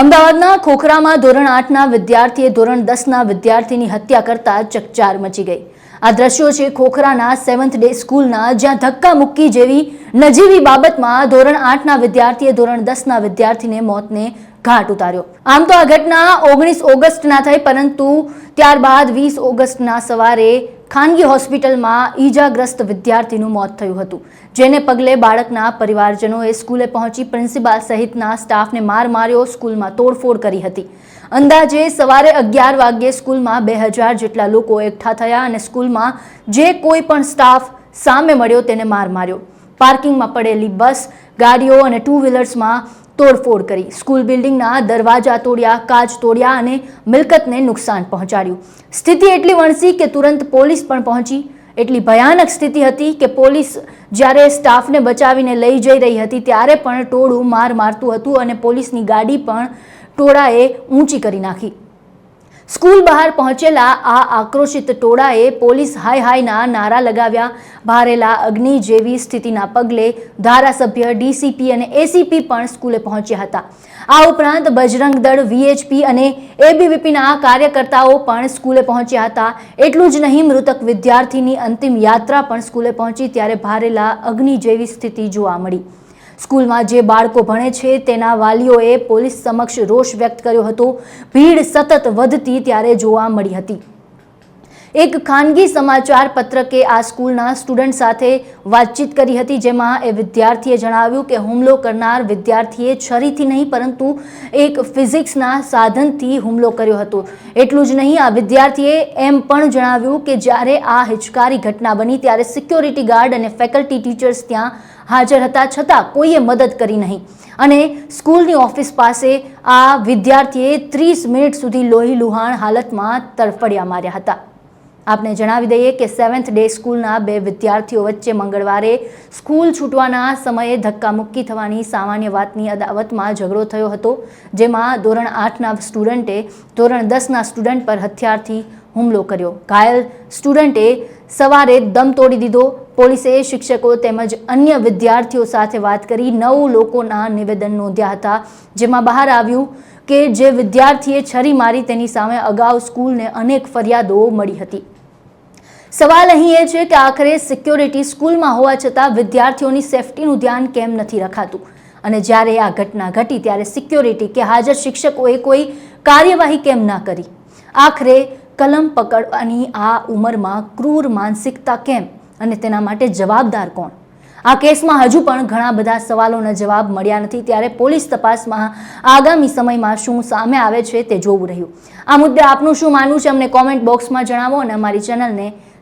અમદાવાદના ખોખરામાં ધોરણ આઠના વિદ્યાર્થીએ ધોરણ દસના વિદ્યાર્થીની હત્યા કરતા ચકચાર મચી ગઈ. આ દ્રશ્યો છે ખોખરાના સેવન્થ ડે સ્કૂલના જ્યાં ધક્કા મુક્કી જેવી નજીવી બાબતમાં ધોરણ આઠના વિદ્યાર્થીએ ધોરણ દસના વિદ્યાર્થીને મોતને ઘાટ ઉતાર્યો. આમ તો આ ઘટના ઓગણીસ ઓગસ્ટના થઈ, પરંતુ ત્યારબાદ વીસ ઓગસ્ટના સવારે ખાનગી હોસ્પિટલમાં ઈજાગ્રસ્ત વિદ્યાર્થીનું મોત થયું હતું. જેને પગલે બાળકના પરિવારજનોએ સ્કૂલે પહોંચી પ્રિન્સિપાલ સહિતના સ્ટાફને માર માર્યો, સ્કૂલમાં તોડફોડ કરી હતી. અંદાજે સવારે અગિયાર વાગ્યે સ્કૂલમાં બે હજાર જેટલા લોકો એકઠા થયા અને સ્કૂલમાં જે કોઈ પણ સ્ટાફ સામે મળ્યો તેને માર માર્યો. પાર્કિંગમાં પડેલી બસ, ગાડીઓ અને ટુ વ્હીલર્સમાં તોડફોડ કરી. સ્કૂલ બિલ્ડિંગના દરવાજા તોડ્યા, કાચ તોડ્યા અને મિલકતને નુકસાન પહોંચાડ્યું. સ્થિતિ એટલી વણસી કે તુરંત પોલીસ પણ પહોંચી. એટલી ભયાનક સ્થિતિ હતી કે પોલીસ જ્યારે સ્ટાફને બચાવીને લઈ જઈ રહી હતી, ત્યારે પણ ટોળું માર મારતું હતું અને પોલીસની ગાડી પણ ટોળાએ ઊંચી કરી નાખી. સ્કૂલ બહાર પહોંચેલા આ આક્રોશિત ટોળાએ પોલીસ હાય હાયના નારા લગાવ્યા. ભારેલા અગ્નિ જેવી સ્થિતિના પગલે ધારાસભ્ય ડીસીપી અને એસીપી પણ સ્કૂલે પહોંચ્યા હતા. આ ઉપરાંત બજરંગ દળ, વીએચપી અને એબીવીપીના કાર્યકર્તાઓ પણ સ્કૂલે પહોંચ્યા હતા. એટલું જ નહીં, મૃતક વિદ્યાર્થીની અંતિમ યાત્રા પણ સ્કૂલે પહોંચી ત્યારે ભારેલા અગ્નિ જેવી સ્થિતિ જોવા મળી. સ્કૂલમાં જે બાળકો ભણે છે, તેના વાલીઓએ પોલીસ સમક્ષ રોષ વ્યક્ત કર્યો હતો. ભીડ સતત વધતી ત્યારે જોવા મળી હતી. એક ખાનગી સમાચાર પત્રકે આ સ્કૂલના સ્ટુડન્ટ સાથે વાતચીત કરી હતી, જેમાં એ વિદ્યાર્થીએ જણાવ્યું કે હુમલો કરનાર વિદ્યાર્થીએ છરીથી નહીં, પરંતુ એક ફિઝિક્સના સાધનથી હુમલો કર્યો હતો. એટલું જ નહીં, આ વિદ્યાર્થીએ એમ પણ જણાવ્યું કે જ્યારે આ હિચકારી ઘટના બની, ત્યારે સિક્યોરિટી ગાર્ડ અને ફેકલ્ટી ટીચર્સ ત્યાં હાજર હતા, છતાં કોઈએ મદદ કરી નહીં. અને સ્કૂલની ઓફિસ પાસે આ વિદ્યાર્થીએ ત્રીસ મિનિટ સુધી લોહી લુહાણ હાલતમાં તડફડિયા માર્યા હતા. આપને જણાવી દઈએ કે સેવન્થ ડે સ્કૂલના બે વિદ્યાર્થીઓ વચ્ચે મંગળવારે સ્કૂલ છૂટવાના સમયે ધક્કામુક્કી થવાની સામાન્ય વાતની અદાવતમાં ઝઘડો થયો હતો, જેમાં ધોરણ આઠના સ્ટુડન્ટે ધોરણ દસના સ્ટુડન્ટ પર હથિયારથી હુમલો કર્યો. ઘાયલ સ્ટુડન્ટે સવારે દમ તોડી દીધો. પોલીસે શિક્ષકો તેમજ અન્ય વિદ્યાર્થીઓ સાથે વાત કરી નવ લોકોના નિવેદન નોંધ્યા હતા, જેમાં બહાર આવ્યું કે જે વિદ્યાર્થીએ છરી મારી તેની સામે અગાઉ સ્કૂલને અનેક ફરિયાદો મળી હતી. સવાલ અહીં એ છે કે આખરે સિક્યોરિટી સ્કૂલમાં હોવા છતાં વિદ્યાર્થીઓની સેફટીનું ધ્યાન કેમ નથી રખાતું? અને જ્યારે આ ઘટના ઘટી ત્યારે સિક્યોરિટી કે હાજર શિક્ષકોએ કોઈ કાર્યવાહી કેમ ના કરી? આખરે કલમ પકડવાની આ ઉંમરમાં ક્રૂર માનસિકતા કેમ? અને તેના માટે જવાબદાર કોણ? આ કેસમાં હજુ પણ ઘણા બધા સવાલોના જવાબ મળ્યા નથી ત્યારે પોલીસ તપાસમાં આગામી સમયમાં શું સામે આવે છે તે જોવું રહ્યું. આ મુદ્દે આપનું શું માનવું છે અમને કોમેન્ટ બોક્સમાં જણાવો અને અમારી ચેનલને